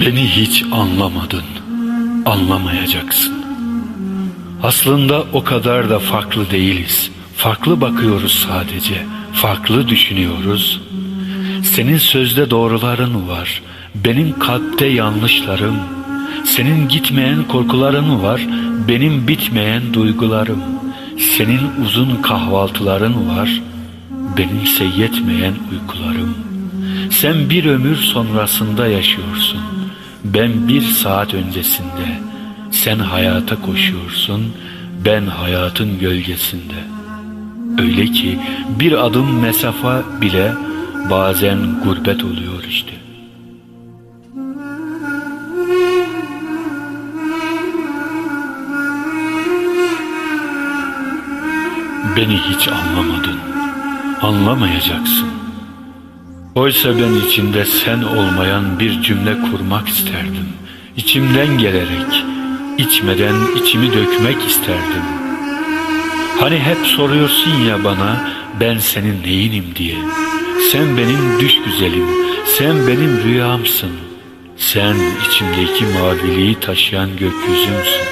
Beni hiç anlamadın, anlamayacaksın. Aslında o kadar da farklı değiliz. Farklı bakıyoruz sadece, farklı düşünüyoruz. Senin sözde doğruların var, benim kalpte yanlışlarım. Senin gitmeyen korkuların var, benim bitmeyen duygularım. Senin uzun kahvaltıların var, benimse yetmeyen uykularım. Sen bir ömür sonrasında yaşıyorsun. Ben bir saat öncesinde. Sen hayata koşuyorsun. Ben hayatın gölgesinde. Öyle ki bir adım mesafe bile bazen gurbet oluyor işte. Beni hiç anlamadın. Anlamayacaksın. Oysa ben içinde sen olmayan bir cümle kurmak isterdim. İçimden gelerek, içmeden içimi dökmek isterdim. Hani hep soruyorsun ya bana ben senin neyinim diye. Sen benim düş güzelim, sen benim rüyamsın. Sen içimdeki maviliği taşıyan gökyüzümsün.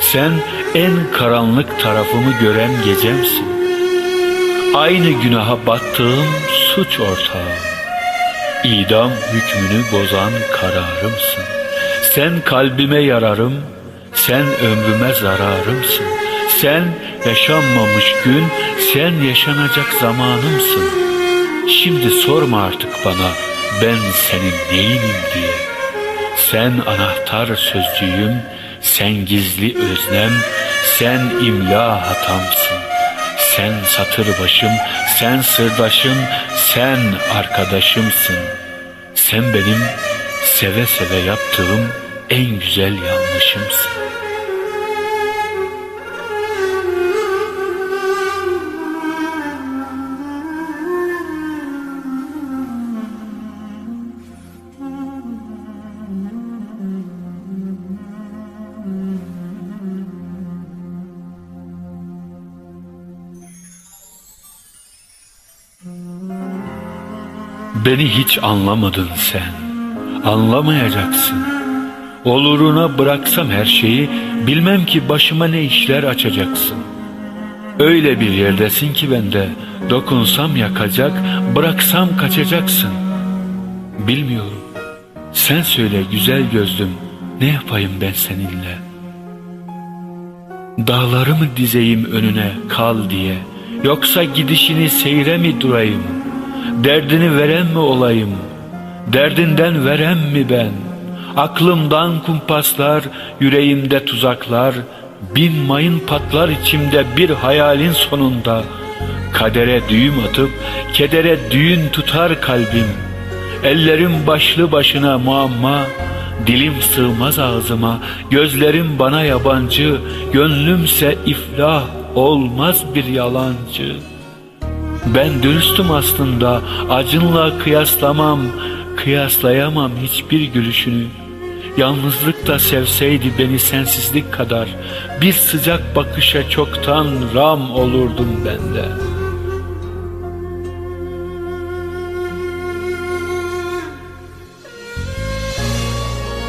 Sen en karanlık tarafımı gören gecemsin. Aynı günaha battığım suç ortağı. İdam hükmünü bozan kararımsın. Sen kalbime yararım, sen ömrüme zararımsın. Sen yaşanmamış gün, sen yaşanacak zamanımsın. Şimdi sorma artık bana ben senin neyinim diye. Sen anahtar sözcüğüm, sen gizli öznem, sen imla hatamsın. Sen satır başım, sen sırdaşım, sen arkadaşımsın. Sen benim seve seve yaptığım en güzel yanlışımsın. Beni hiç anlamadın sen. Anlamayacaksın. Oluruna bıraksam her şeyi bilmem ki başıma ne işler açacaksın. Öyle bir yerdesin ki bende dokunsam yakacak, bıraksam kaçacaksın. Bilmiyorum. Sen söyle güzel gözlüm ne yapayım ben seninle? Dağları mı dizeyim önüne kal diye yoksa gidişini seyre mi durayım? Derdini veren mi olayım? Derdinden veren mi ben? Aklımdan kumpaslar, yüreğimde tuzaklar, bin mayın patlar içimde bir hayalin sonunda. Kadere düğüm atıp, kedere düğün tutar kalbim. Ellerim başlı başına muamma, dilim sığmaz ağzıma, gözlerim bana yabancı, gönlümse iflah olmaz bir yalancı.'' Ben dürüstüm aslında, acınla kıyaslamam, kıyaslayamam hiçbir gülüşünü. Yalnızlık da sevseydi beni sensizlik kadar, bir sıcak bakışa çoktan ram olurdum ben de.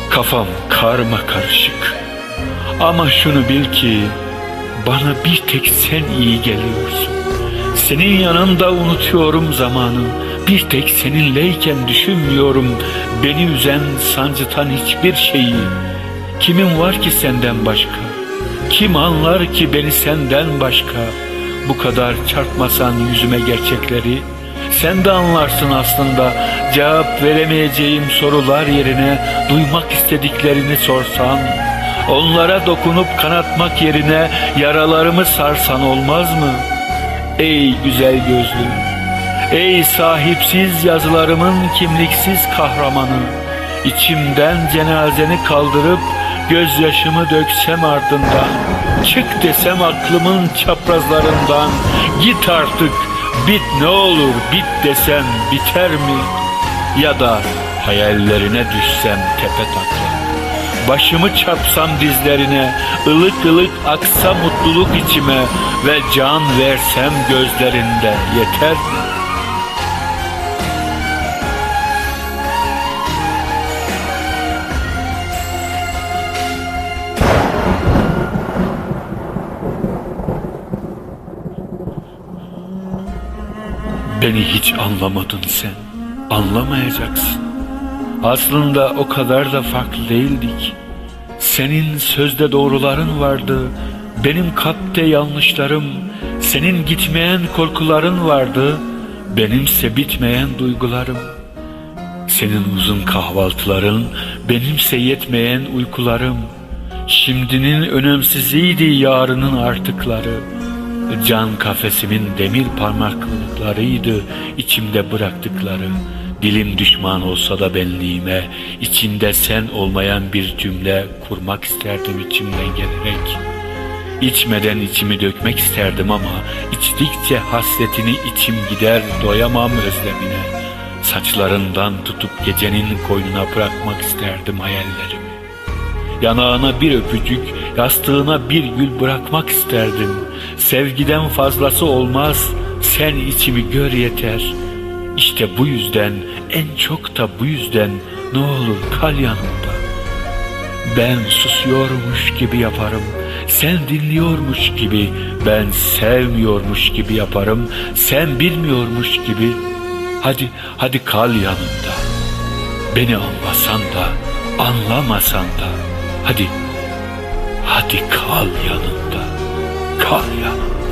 Kafam karma karışık. Ama şunu bil ki bana bir tek sen iyi geliyorsun. Senin yanında unutuyorum zamanı. Bir tek seninleyken düşünmüyorum beni üzen, sancıtan hiçbir şeyi. Kimin var ki senden başka? Kim anlar ki beni senden başka? Bu kadar çarpmasan yüzüme gerçekleri. Sen de anlarsın aslında cevap veremeyeceğim sorular yerine duymak istediklerini sorsan. Onlara dokunup kanatmak yerine yaralarımı sarsan olmaz mı?'' Ey güzel gözlü, ey sahipsiz yazılarımın kimliksiz kahramanı, içimden cenazeni kaldırıp gözyaşımı döksem ardından, çık desem aklımın çaprazlarından, git artık, bit ne olur, bit desem biter mi? Ya da hayallerine düşsem tepe taklak. Başımı çarpsam dizlerine, ılık ılık aksa mutluluk içime ve can versem gözlerinde yeter mi? Beni hiç anlamadın sen. Anlamayacaksın. Aslında o kadar da farklı değildik. Senin sözde doğruların vardı. Benim kalpte yanlışlarım. Senin gitmeyen korkuların vardı. Benimse bitmeyen duygularım. Senin uzun kahvaltıların, benimse yetmeyen uykularım. Şimdinin önemsiziydi yarının artıkları. Can kafesimin demir parmaklıklarıydı içimde bıraktıkları. Dilim düşman olsa da benliğime, içinde sen olmayan bir cümle kurmak isterdim içimden gelerek. İçmeden içimi dökmek isterdim ama içtikçe hasretini içim gider doyamam özlemine. Saçlarından tutup gecenin koynuna bırakmak isterdim hayallerimi. Yanağına bir öpücük, yastığına bir gül bırakmak isterdim. Sevgiden fazlası olmaz, sen içimi gör yeter. İşte bu yüzden, en çok da bu yüzden ne olur kal yanımda. Ben susuyormuş gibi yaparım. Sen dinliyormuş gibi, ben sevmiyormuş gibi yaparım. Sen bilmiyormuş gibi. Hadi, hadi kal yanımda. Beni anlasan da, anlamasan da. Hadi, hadi kal yanımda. Kal yanımda.